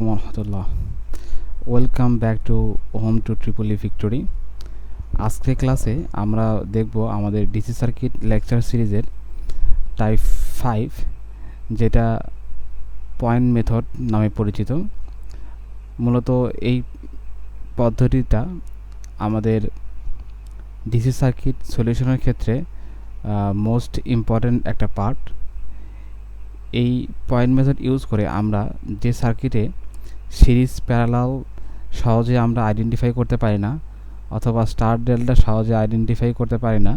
আলাইকুম রহমতুল্লাহ। Welcome back to home to triple E victory আজকে ক্লাসে আমরা দেখব আমাদের ডিসি সার্কিট লেকচার সিরিজের টাইপ ফাইভ যেটা পয়েন্ট মেথড নামে পরিচিত। মূলত এই পদ্ধতিটা আমাদের ডিসি সার্কিট সলিউশনের ক্ষেত্রে মোস্ট ইম্পর্ট্যান্ট একটা পার্ট এই পয়েন্ট মেথড ইউজ করে আমরা যে সার্কিটে সিরিজ প্যারালাল সহজে আমরা আইডেন্টিফাই করতে পারি না, অথবা স্টার ডেল্টা সহজে আইডেন্টিফাই করতে পারি না।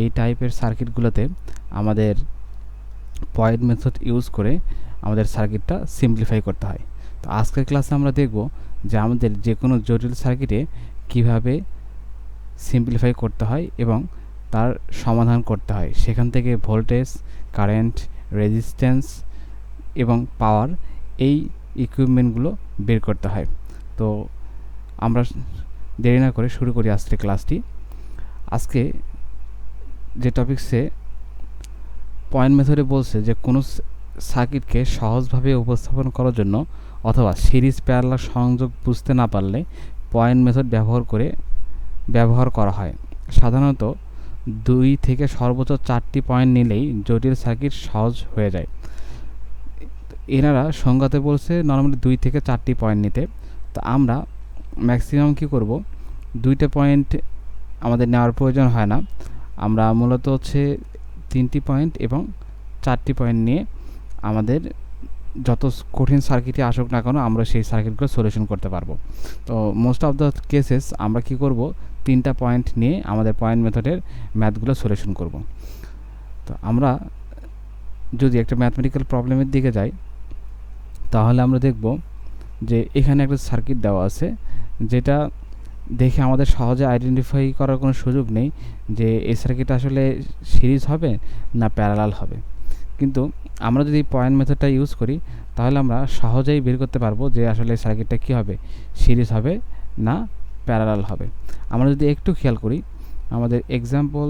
এই টাইপের সার্কিটগুলোতে আমাদের পয়েন্ট মেথড ইউজ করে আমাদের সার্কিটটা সিম্পলিফাই করতে হয়। তো আজকের ক্লাসে আমরা দেখব যে আমাদের যে কোনো জটিল সার্কিটে কীভাবে সিম্পলিফাই করতে হয় এবং তার সমাধান করতে হয়। সেখান থেকে ভোল্টেজ, কারেন্ট, রেজিস্ট্যান্স এবং পাওয়ার এই ইকুইপমেন্টগুলো বের করতে হয়। তো আমরা দেরি না করে শুরু করি আজকে ক্লাসটি। আজকে যে টপিক্সে পয়েন্ট মেথডে বলছে যে কোনো সার্কিটকে সহজভাবে উপস্থাপন করার জন্য অথবা সিরিজ প্যারালার সংযোগ বুঝতে না পারলে পয়েন্ট মেথড ব্যবহার করে ব্যবহার করা হয়। সাধারণত দুই থেকে সর্বোচ্চ চারটি পয়েন্ট নিলেই জটিল সার্কিট সহজ হয়ে যায়। এনারা সংজ্ঞাতে বলছে নর্মালি দুই থেকে চারটি পয়েন্ট নিতে। তো আমরা ম্যাক্সিমাম কি করব? দুইটা পয়েন্ট আমাদের নেওয়ার প্রয়োজন হয় না। আমরা মূলত হচ্ছে তিনটি পয়েন্ট এবং চারটি পয়েন্ট নিয়ে আমাদের যত কঠিন সার্কিটে আসুক না কেন আমরা সেই সার্কিটগুলো সলিউশন করতে পারব। তো মোস্ট অফ দ্য কেসেস আমরা কি করব? তিনটা পয়েন্ট নিয়ে আমাদের পয়েন্ট মেথডের ম্যাথগুলো সলিউশন করব। তো আমরা যদি একটা ম্যাথমেটিক্যাল প্রবলেমের দিকে যাই তাহলে আমরা দেখব যে এখানে একটা সার্কিট দেওয়া আছে, যেটা দেখে আমাদের সহজে আইডেন্টিফাই করার কোনো সুযোগ নেই যে এই সার্কিট আসলে সিরিজ হবে না প্যারালাল হবে। কিন্তু আমরা যদি পয়েন্ট মেথডটা ইউজ করি, তাহলে আমরা সহজেই বের করতে পারব যে আসলে সার্কিটটা কী হবে, সিরিজ হবে না প্যারালাল হবে। আমরা যদি একটু খেয়াল করি, আমাদের এক্সাম্পল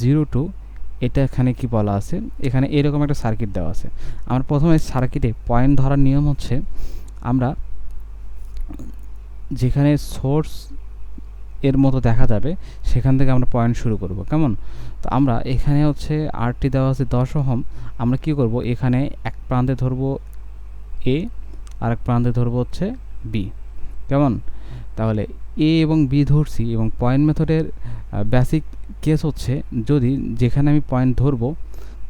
জিরো টু এটা এখানে কি বলা আছে? এখানে এরকম একটা সার্কিট দেওয়া আছে। আমরা প্রথমে সার্কিটে পয়েন্ট ধরার নিয়ম হচ্ছে, আমরা যেখানে সোর্স এর মতো দেখা যাবে, সেখান থেকে আমরা পয়েন্ট শুরু করব। কেমন? তো আমরা এখানে হচ্ছে আরটি দেওয়া আছে দশ ওহম। আমরা কি করব? এখানে এক প্রান্তে ধরব এ আর এক প্রান্তে ধরব হচ্ছে বি কেমন? তাহলে এ এবং বি ধরছি এবং পয়েন্ট মেথডের বেসিক কেস হচ্ছে যদি যেখানে আমি পয়েন্ট ধরব,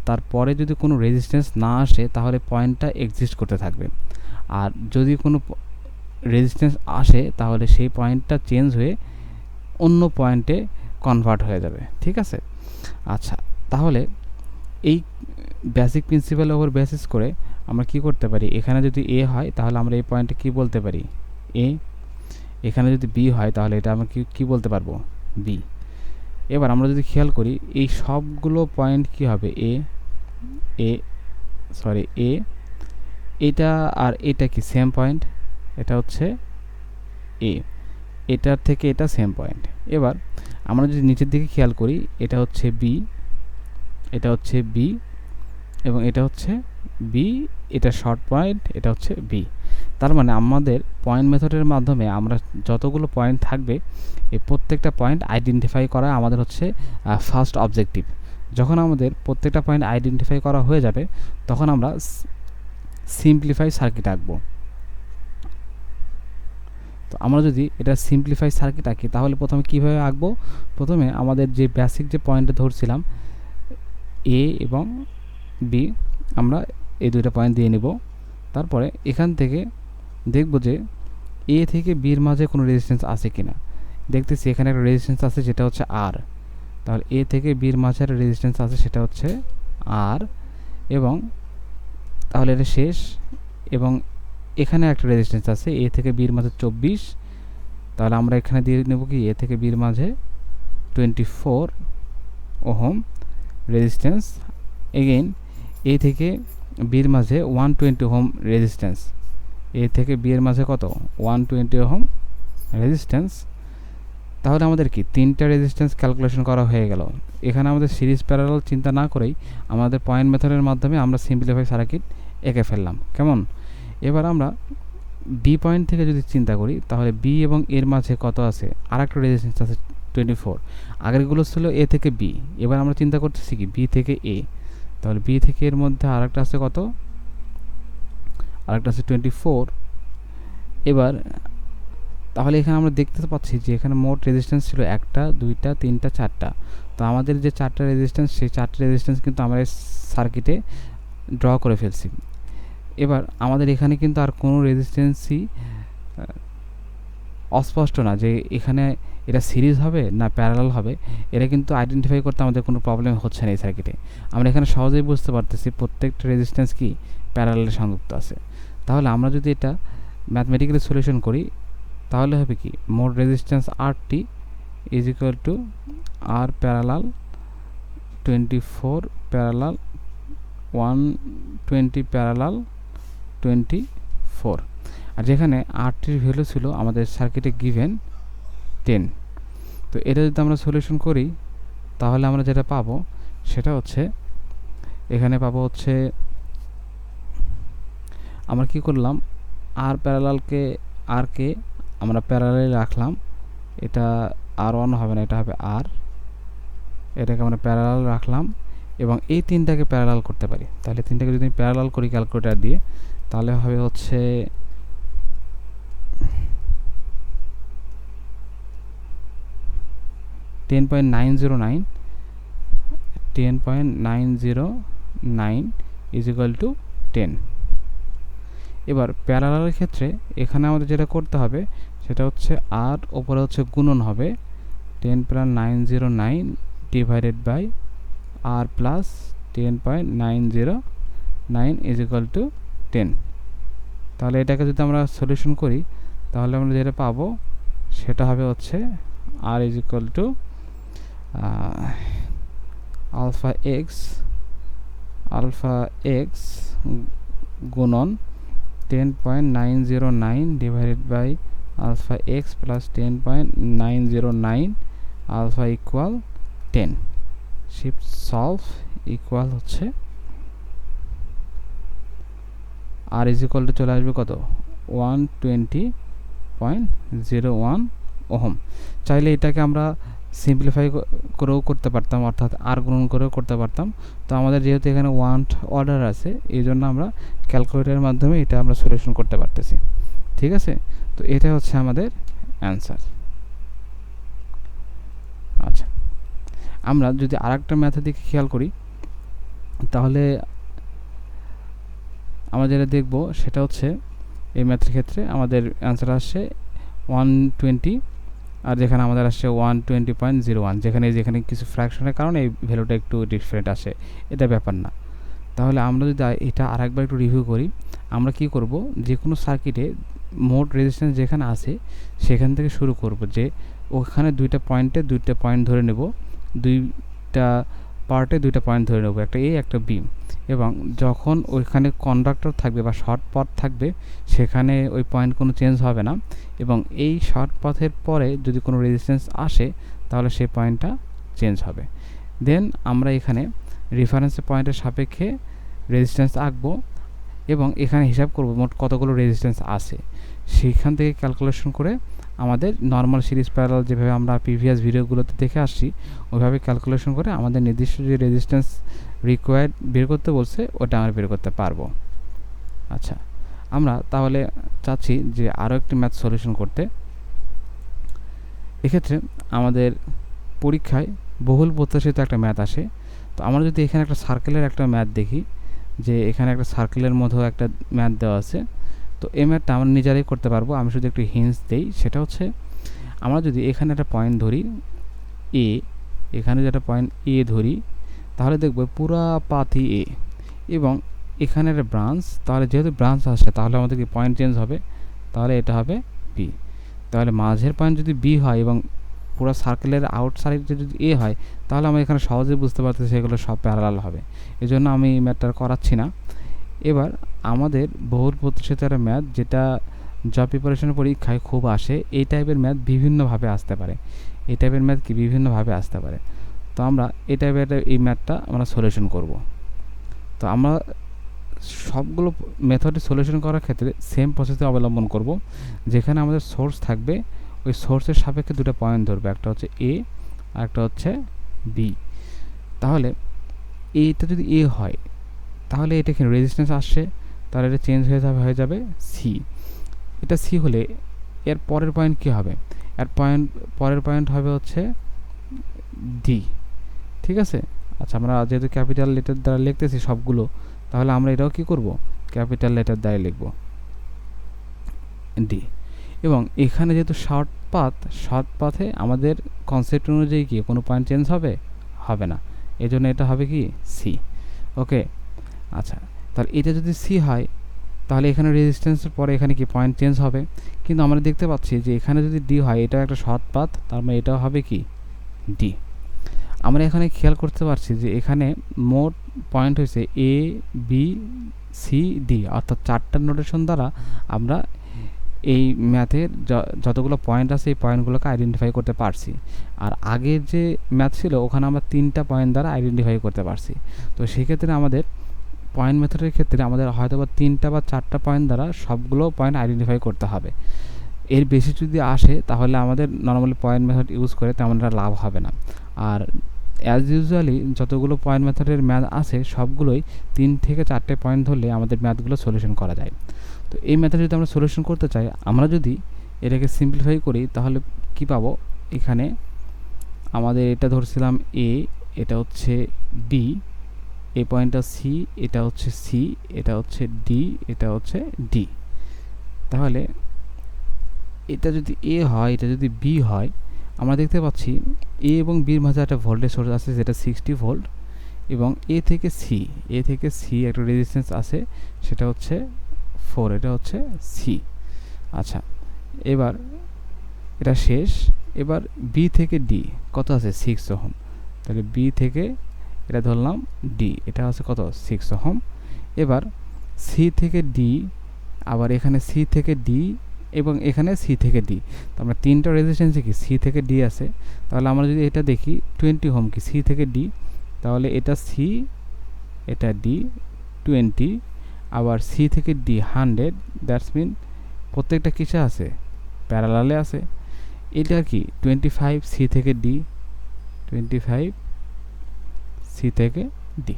তারপরে যদি কোনো রেজিস্ট্যান্স না আসে, তাহলে পয়েন্টটা এক্সিস্ট করতে থাকবে। আর যদি কোনো রেজিস্ট্যান্স আসে, তাহলে সেই পয়েন্টটা চেঞ্জ হয়ে অন্য পয়েন্টে কনভার্ট হয়ে যাবে। ঠিক আছে? আচ্ছা তাহলে এই বেসিক প্রিন্সিপাল ওপর বেসিস করে আমরা কি করতে পারি? এখানে যদি এ হয়, তাহলে আমরা এই পয়েন্টে কি বলতে পারি? এ এখানে যদি বি হয় তাহলে এটা আমরা কি, কী বলতে পারব? বি এবার আমরা যদি খেয়াল করি, এই সবগুলো পয়েন্ট কি হবে? এ এ সরি এ এটা আর এটা কি সেম পয়েন্ট এটা হচ্ছে এ এটার থেকে এটা সেম পয়েন্ট এবার আমরা যদি নিচের দিকে খেয়াল করি, এটা হচ্ছে বি এটা হচ্ছে বি এবং এটা হচ্ছে বি এটা শর্ট পয়েন্ট এটা হচ্ছে বি তার মানে আমাদের পয়েন্ট মেথডের মাধ্যমে আমরা যতগুলো পয়েন্ট থাকবে, এই প্রত্যেকটা পয়েন্ট আইডেন্টিফাই করা আমাদের হচ্ছে ফার্স্ট অবজেক্টিভ যখন আমাদের প্রত্যেকটা পয়েন্ট আইডেন্টিফাই করা হয়ে যাবে, তখন আমরা সিম্পলিফাই সার্কিট আঁকবো। তো আমরা যদি এটা সিম্পলিফাই সার্কিট আঁকি, তাহলে প্রথমে কীভাবে আঁকবো? প্রথমে আমাদের যে বেসিক যে পয়েন্টে ধরছিলাম এ এবং বি আমরা এই দুইটা পয়েন্ট দিয়ে নিব। তারপরে এখান থেকে দেখব যে এ থেকে বির মাঝে কোনো রেজিস্ট্যান্স আছে কি না দেখতেছি এখানে একটা রেজিস্ট্যান্স আছে যেটা হচ্ছে আর তাহলে এ থেকে বির মাঝে একটা রেজিস্ট্যান্স আছে, সেটা হচ্ছে আর এবং তাহলে এটা শেষ। এবং এখানে একটা রেজিস্ট্যান্স আছে এ থেকে বির মাঝে চব্বিশ। তাহলে আমরা এখানে দিয়ে নেব কি? এ থেকে বির মাঝে twenty four ohm resistance again A থেকে বির মাঝে one twenty ohm resistance A থেকে বিয়ের মাঝে কত? ওয়ান টোয়েন্টি হোম রেজিস্ট্যান্স তাহলে আমাদের কি? তিনটা রেজিস্ট্যান্স ক্যালকুলেশন করা হয়ে গেল। এখানে আমাদের সিরিজ প্যারালাল চিন্তা না করেই আমাদের পয়েন্ট মেথডের মাধ্যমে আমরা সিম্পলিফাই সার্কিট এঁকে ফেললাম। কেমন? এবার আমরা বি পয়েন্ট থেকে যদি চিন্তা করি, তাহলে বি এবং এর মাঝে কত আছে? আর একটা রেজিস্ট্যান্স আছে টোয়েন্টি ফোর আগেরগুলো ছিল এ থেকে বি এবার আমরা চিন্তা করতেছি কি? বি থেকে এ তাহলে বি থেকে এর মধ্যে আরেকটা আছে কত? আরেকটা আছে টোয়েন্টি ফোর এবার, তাহলে এখানে আমরা দেখতে পাচ্ছি যে এখানে মোট রেজিস্ট্যান্স ছিল একটা, দুইটা, তিনটা, চারটা। তো আমাদের যে চারটা রেজিস্ট্যান্স সেই চারটা রেজিস্ট্যান্স কিন্তু আমরা এই সার্কিটে ড্র করে ফেলছি। এবার, আমাদের এখানে কিন্তু আর কোনো রেজিস্ট্যান্সই অস্পষ্ট না যে এখানে এটা সিরিজ হবে না প্যারালাল হবে। এটা কিন্তু আইডেন্টিফাই করতে আমাদের কোনো প্রবলেম হচ্ছে না এই সার্কিটে আমরা এখানে সহজেই বুঝতে পারতেছি প্রত্যেকটা রেজিস্ট্যান্স কি প্যারালালে সংযুক্ত আছে। তাহলে আমরা যদি এটা ম্যাথমেটিক্যালি সলিউশন করি, তাহলে হবে কি? মোট resistance R T is equal to R parallel twenty four parallel one twenty parallel twenty four আর যেখানে আরটির ভ্যালু ছিল আমাদের সার্কিটে গিভেন টেন তো এটা যদি আমরা সলিউশন করি, তাহলে আমরা যেটা পাবো, সেটা হচ্ছে, এখানে পাবো হচ্ছে আমরা কি করলাম? আর প্যারালালকে আর কে আমরা প্যারালালে রাখলাম। এটা আর ওয়ান হবে না, এটা হবে আর এটাকে আমরা প্যারালাল রাখলাম এবং এই তিনটাকে প্যারালাল করতে পারি। তাহলে তিনটাকে যদি আমি প্যারালাল করি ক্যালকুলেটার দিয়ে, তাহলে হবে হচ্ছে ten point nine zero nine ten point nine zero nine is to ten এবার প্যারালালের ক্ষেত্রে এখানে আমাদের যেটা করতে হবে, সেটা হচ্ছে আর ওপরে হচ্ছে গুণন হবে ten plus nine zero nine divided by R plus ten point nine zero nine is equal to ten তাহলে এটাকে যদি আমরা সলিউশন করি, তাহলে আমরা যেটা পাবো, সেটা হবে হচ্ছে R is equal to alpha X alpha X গুণন ten point nine zero nine divided by alpha X plus ten point nine zero nine alpha equal ten shift solve equal হচ্ছে আর ইজ ইকুয়াল টু চলে আসবে কত? One twenty point zero one ohm. চাইলে এটাকে আমরা simplify করেও করতে পারতাম, অর্থাৎ আর গ্রহণ করেও করতে পারতাম। তো আমাদের যেহেতু এখানে ওয়ান অর্ডার আছে, এই জন্য আমরা ক্যালকুলেটারের মাধ্যমে এটা আমরা সলিউশন করতে পারতেছি। ঠিক আছে? তো এটা হচ্ছে আমাদের অ্যান্সার আচ্ছা। আমরা যদি আর একটা ম্যাথের দিকে খেয়াল করি, তাহলে আমরা যেটা দেখব, সেটা হচ্ছে এই ম্যাথের ক্ষেত্রে আমাদের অ্যান্সার আসছে ওয়ান টোয়েন্টি আর যেখানে আমাদের আসছে one twenty point zero one যেখানে যেখানে কিছু ফ্র্যাকশনের কারণে এই ভ্যালুটা একটু ডিফারেন্ট আসে। এটা ব্যাপার না। তাহলে আমরা যদি এটা আরেকবার একটু রিভিউ করি, আমরা কি করব? যে কোনো সার্কিটে মোট রেজিস্ট্যান্স যেখানে আছে, সেখান থেকে শুরু করব যে ওখানে দুইটা পয়েন্টে দুইটা পয়েন্ট ধরে নেব, দুইটা পার্টে দুইটা পয়েন্ট ধরে নেব, একটা এ একটা বি এবং যখন ওইখানে কন্ডাক্টর থাকবে বা শর্ট পথ থাকবে, সেখানে ওই পয়েন্ট কোনো চেঞ্জ হবে না এবং এই শর্ট পথের পরে যদি কোনো রেজিস্ট্যান্স আসে, তাহলে সেই পয়েন্টটা চেঞ্জ হবে। দেন আমরা এখানে রেফারেন্সের পয়েন্টের সাপেক্ষে রেজিস্ট্যান্স আঁকবো এবং এখানে হিসাব করব মোট কতগুলো রেজিস্ট্যান্স আছে। সেইখান থেকে ক্যালকুলেশন করে আমাদের নর্মাল সিরিজ প্যারাল যেভাবে আমরা প্রিভিয়াস ভিডিওগুলোতে দেখে আসছি, ওইভাবে ক্যালকুলেশন করে আমাদের নির্দিষ্ট যে রেজিস্ট্যান্স রিকোয়ার্ড বের করতে বলছে, ওটা আমরা বের করতে পারব। আচ্ছা আমরা তাহলে চাচ্ছি যে আরও একটি ম্যাথ সলিউশন করতে। এক্ষেত্রে আমাদের পরীক্ষায় বহুল প্রত্যাশিত একটা ম্যাথ আসে। তো আমরা যদি এখানে একটা সার্কেলের একটা ম্যাথ দেখি, যে এখানে একটা সার্কেলের মধ্যেও একটা ম্যাথ দেওয়া আছে, তো এই ম্যাথটা আমরা নিজেরাই করতে পারব। আমি শুধু একটু হিন্স দেই, সেটা হচ্ছে, আমরা যদি এখানে একটা পয়েন্ট ধরি এ এখানে যেটা পয়েন্ট এ ধরি তাহলে দেখব পুরা পাথি এ এবং এখানে একটা ব্রাঞ্চ তাহলে যেহেতু ব্রাঞ্চ আসছে তাহলে আমাদের কি পয়েন্ট চেঞ্জ হবে? তাহলে এটা হবে বি তাহলে মাঝের পয়েন্ট যদি বি হয় এবং পুরো সার্কেলের আউটসাইড যদি এ হয়, তাহলে আমরা এখানে সহজেই বুঝতে পারতেছি সেগুলো সব প্যারালাল হবে। এই জন্য আমি ম্যাথটা করাচ্ছি না। এবার আমাদের বহুল প্রতিষ্ঠিত একটা ম্যাথ যেটা জব প্রিপারেশনের পরীক্ষায় খুব আসে, এই টাইপের ম্যাথ বিভিন্নভাবে আসতে পারে। এই টাইপের ম্যাথ কি? বিভিন্নভাবে আসতে পারে। তো আমরা এই টাইপের এই ম্যাথটা আমরা সলিউশন করব। তো আমরা সবগুলো মেথডে সলিউশন করার ক্ষেত্রে সেম প্রসেসে অবলম্বন করব, যেখানে আমাদের সোর্স থাকবে, ওই সোর্সের সাপেক্ষে দুটো পয়েন্ট ধরবে, একটা হচ্ছে এ আর একটা হচ্ছে বি তাহলে এটা যদি এ হয়, তাহলে এটা এখানে রেজিস্ট্যান্স আসছে? তাহলে এটা চেঞ্জ হয়ে যাবে হয়ে যাবে সি এটা সি হলে এর পরের পয়েন্ট কী হবে? এর পয়েন্ট পরের পয়েন্ট হবে হচ্ছে ডি ঠিক আছে? আচ্ছা আমরা যেহেতু ক্যাপিটাল লেটার দ্বারা লিখতেছি সবগুলো, তাহলে আমরা এটাও কি করব? ক্যাপিটাল লেটার দ্বারা লিখব। ডি এবং এখানে যেহেতু শর্ট পাথ শর্ট পাথে আমাদের কনসেপ্ট অনুযায়ী কি কোনো পয়েন্ট চেঞ্জ হবে? হবে না। এই জন্য এটা হবে কি? সি ওকে আচ্ছা তাহলে এটা যদি সি হয়, তাহলে এখানে রেজিস্ট্যান্সের পরে এখানে কি পয়েন্ট চেঞ্জ হবে? কিন্তু আমরা দেখতে পাচ্ছি যে এখানে যদি ডি হয়, এটা একটা শর্ট পাথ তার মানে এটাও হবে কি? ডি আমরা এখানে খেয়াল করতে পারছি যে এখানে মোট পয়েন্ট হয়েছে এ বি সি ডি অর্থাৎ চারটা নোটেশন দ্বারা আমরা এই ম্যাথের যতগুলো পয়েন্ট আছে এই পয়েন্টগুলোকে আইডেন্টিফাই করতে পারছি। আর আগের যে ম্যাথ ছিল, ওখানে আমরা তিনটা পয়েন্ট দ্বারা আইডেন্টিফাই করতে পারছি। তো সেক্ষেত্রে আমাদের পয়েন্ট মেথডের ক্ষেত্রে আমাদের হয়তো বা তিনটা বা চারটা পয়েন্ট দ্বারা সবগুলো পয়েন্ট আইডেন্টিফাই করতে হবে। এর বেশি যদি আসে, তাহলে আমাদের নর্মালি পয়েন্ট মেথড ইউজ করে তেমন একটা লাভ হবে না। আর অ্যাজ ইউজুয়ালি যতগুলো পয়েন্ট মেথডের ম্যাথ আছে, সবগুলোই তিন থেকে চারটে পয়েন্ট ধরলে আমাদের ম্যাথগুলো সলিউশন করা যায়। তো এই মেথড যদি আমরা সলিউশন করতে চাই, আমরা যদি এটাকে সিম্পলিফাই করি, তাহলে কি পাবো? এখানে আমাদের এটা ধরছিলাম এ এটা হচ্ছে বি এ পয়েন্টটা সি এটা হচ্ছে সি এটা হচ্ছে ডি এটা হচ্ছে ডি তাহলে এটা যদি এ হয়, এটা যদি বি হয় আমরা দেখতে পাচ্ছি এ এবং বির মাঝে একটা ভোল্টেজ সোর্স আছে, যেটা সিক্সটি ভোল্ট এবং এ থেকে সি এ থেকে সি একটা রেজিস্ট্যান্স আছে, সেটা হচ্ছে ফোর এটা হচ্ছে সি আচ্ছা এবার এটা শেষ, এবার বি থেকে ডি কত আছে? Six ohm. তাহলে বি থেকে এটা ধরলাম ডি এটা হচ্ছে কত? Six ohm. এবার সি থেকে ডি আবার এখানে সি থেকে ডি এবং এখানে সি থেকে ডি তো আমরা তিনটা রেজিস্ট্যান্সে কি? সি থেকে ডি আছে। তাহলে আমরা যদি এটা দেখি টোয়েন্টি হোম কি? সি থেকে ডি তাহলে এটা সি এটা ডি টোয়েন্টি আবার সি থেকে ডি হান্ড্রেড দ্যাটস মিন প্রত্যেকটা কিসে আছে? প্যারালালে আছে। এটা কি? টোয়েন্টি ফাইভ সি থেকে ডি টোয়েন্টি ফাইভ সি থেকে ডি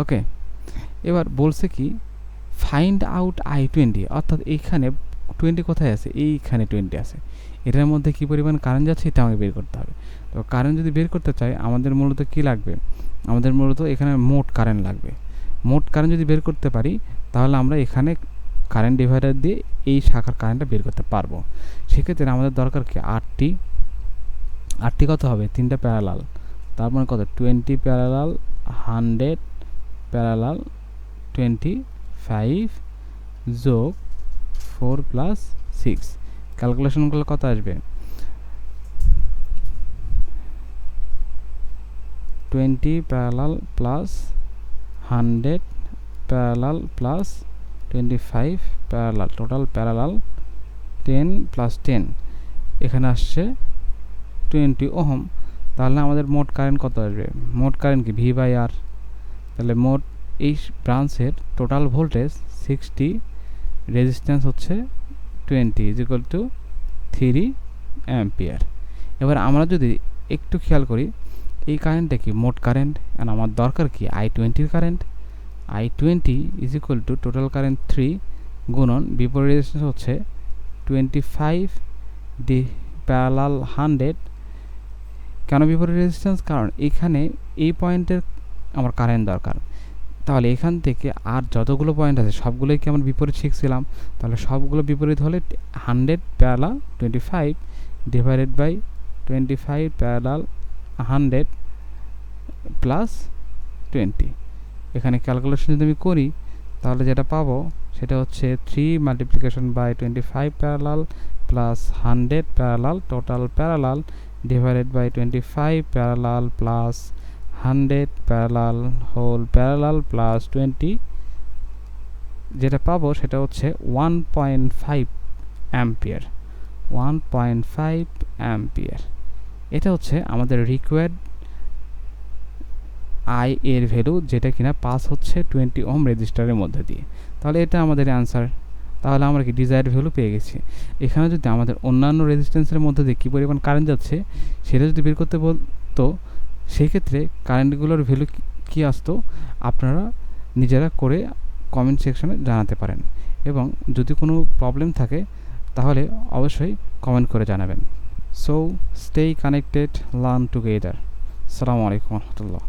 ওকে এবার বলছে কি ফাইন্ড আউট আই টোয়েন্টি অর্থাৎ এইখানে টোয়েন্টি কোথায় আছে? এইখানে টোয়েন্টি আছে। এটার মধ্যে কী পরিমাণ কারেন্ট যাচ্ছে এটা আমাকে বের করতে হবে। তো কারেন্ট যদি বের করতে চাই, আমাদের মূলত কী লাগবে? আমাদের মূলত এখানে মোট কারেন্ট লাগবে। মোট কারেন্ট যদি বের করতে পারি, তাহলে আমরা এখানে কারেন্ট ডিভাইডার দিয়ে এই শাখার কারেন্টটা বের করতে পারব। সেক্ষেত্রে আমাদের দরকার কি? আটটি। আটটি কত হবে? তিনটা প্যারালাল তার মানে কত? Twenty parallel hundred parallel twenty five যোগ ফোর প্লাস সিক্স। ক্যালকুলেশনগুলো কত আসবে? Twenty parallel plus hundred parallel plus twenty five parallel. Total parallel ten plus ten. এখানে আসছে টোয়েন্টি ওহম। তাহলে আমাদের মোট কারেন্ট কত আসবে? মোট কারেন্ট কি? V by R. তাহলে মোট এই ব্রাঞ্চের টোটাল ভোল্টেজ সিক্সটি রেজিস্ট্যান্স হচ্ছে twenty is equal to three ampere এবার আমরা যদি একটু খেয়াল করি, এই কারেন্টটা কি মোট কারেন্ট অ্যান্ড আমার দরকার কি আই টোয়েন্টির current I twenty is equal to total current three গুণন, বিপরীত রেজিস্ট্যান্স হচ্ছে twenty five D parallel hundred কেন বিপরীত রেজিস্ট্যান্স কারণ এখানে এই পয়েন্টের আমার কারেন্ট দরকার। তাহলে এখান থেকে আর যতগুলো পয়েন্ট আছে, সবগুলোই কি আমরা বিপরীত শিখছিলাম? তাহলে সবগুলো বিপরীত হলে hundred parallel twenty five divided by twenty five parallel hundred plus twenty এখানে ক্যালকুলেশন যদি আমি করি, তাহলে যেটা পাবো, সেটা হচ্ছে three multiplication by twenty five parallel plus hundred parallel total parallel divided by twenty five parallel plus hundred parallel whole, parallel plus twenty. যেটা পাবো সেটা হচ্ছে one point five ampere, one point five ampere. এটা হচ্ছে আমাদের required I এর value যেটা কিনা পাস হচ্ছে টোয়েন্টি ওম রেজিস্টারের মধ্যে দিয়ে। তাহলে এটা আমাদের অ্যান্সার তাহলে আমরা কি ডিজায়ার ভ্যালু পেয়ে গেছি? এখানে যদি আমাদের অন্যান্য রেজিস্ট্যান্সের মধ্যে দিয়ে কী পরিমাণ কারেন্ট যাচ্ছে, সেটা যদি বের করতে বলতো সেই ক্ষেত্রে কারেন্টগুলোর ভ্যালু কী আসতো? আপনারা নিজেরা করে কমেন্ট সেকশনে জানাতে পারেন। এবং যদি কোনো প্রবলেম থাকে, তাহলে অবশ্যই কমেন্ট করে জানাবেন। So stay connected learn together সালামু আলাইকুম রহমতুল্লাহ।